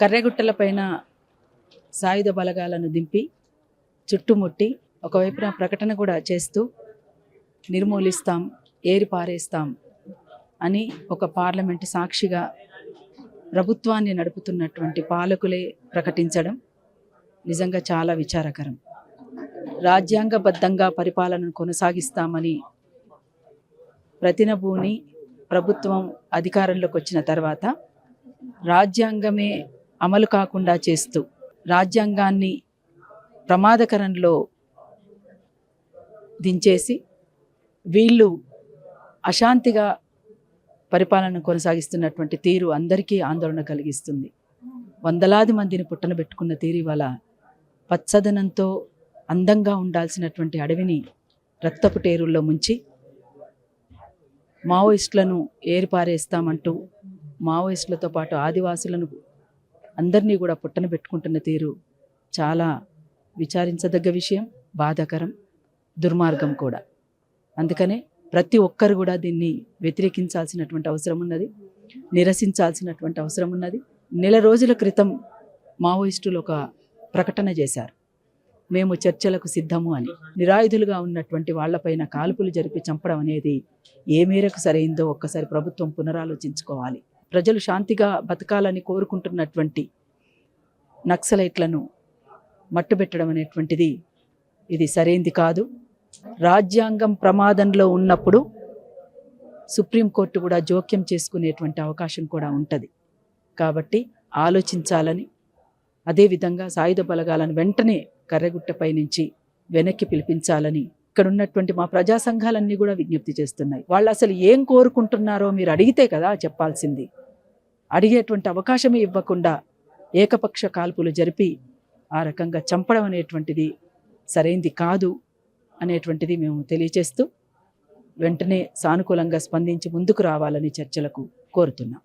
కర్రెగుట్టలపైన సాయుధ బలగాలను దింపి చుట్టుముట్టి ఒకవైపున ప్రకటన కూడా చేస్తూ నిర్మూలిస్తాం ఏరిపారేస్తాం అని ఒక పార్లమెంటు సాక్షిగా ప్రభుత్వాన్ని నడుపుతున్నటువంటి పాలకులే ప్రకటించడం నిజంగా చాలా విచారకరం. రాజ్యాంగబద్ధంగా పరిపాలనను కొనసాగిస్తామని ప్రతినభూని ప్రభుత్వం అధికారంలోకి వచ్చిన తర్వాత రాజ్యాంగమే అమలు కాకుండా చేస్తూ రాజ్యాంగాన్ని ప్రమాదకరంలో దించేసి వీళ్ళు అశాంతిగా పరిపాలన కొనసాగిస్తున్నటువంటి తీరు అందరికీ ఆందోళన కలిగిస్తుంది. వందలాది మందిని పుట్టనబెట్టుకున్న తీరు ఇవాళ పచ్చదనంతో అందంగా ఉండాల్సినటువంటి అడవిని రక్తపు టేరుల్లో ముంచి మావోయిస్టులను ఏరిపారేస్తామంటూ మావోయిస్టులతో పాటు ఆదివాసులను అందరినీ కూడా పుట్టన పెట్టుకుంటున్న తీరు చాలా విచారించదగ్గ విషయం బాధాకరం దుర్మార్గం కూడా. అందుకనే ప్రతి ఒక్కరు కూడా దీన్ని వ్యతిరేకించాల్సినటువంటి అవసరం ఉన్నది నిరసించాల్సినటువంటి అవసరం ఉన్నది. నెల రోజుల క్రితం మావోయిస్టులు ఒక ప్రకటన చేశారు. మేము చర్చలకు సిద్ధము అని. నిరాయుధులుగా ఉన్నటువంటి వాళ్ళపైన కాల్పులు జరిపి చంపడం అనేది ఏ మేరకు సరైందో ఒక్కసారి ప్రభుత్వం పునరాలోచించుకోవాలి. ప్రజలు శాంతిగా బతకాలని కోరుకుంటున్నటువంటి నక్సలైట్లను మట్టుబెట్టడం అనేటువంటిది ఇది సరైంది కాదు. రాజ్యాంగం ప్రమాదంలో ఉన్నప్పుడు సుప్రీంకోర్టు కూడా జోక్యం చేసుకునేటువంటి అవకాశం కూడా ఉంటుంది. కాబట్టి ఆలోచించాలని అదేవిధంగా సాయుధ బలగాలను వెంటనే కర్రగుట్టపై నుంచి వెనక్కి పిలిపించాలని ఇక్కడ ఉన్నటువంటి మా ప్రజా సంఘాలన్నీ కూడా విజ్ఞప్తి చేస్తున్నాయి. వాళ్ళు అసలు ఏం కోరుకుంటున్నారో మీరు అడిగితే కదా చెప్పాల్సింది. అడిగేటువంటి అవకాశమే ఇవ్వకుండా ఏకపక్ష కాల్పులు జరిపి ఆ రకంగా చంపడం అనేటువంటిది సరైంది కాదు అనేటువంటిది మేము తెలియచేస్తూ వెంటనే సానుకూలంగా స్పందించి ముందుకు రావాలని చర్చలకు కోరుతున్నాం.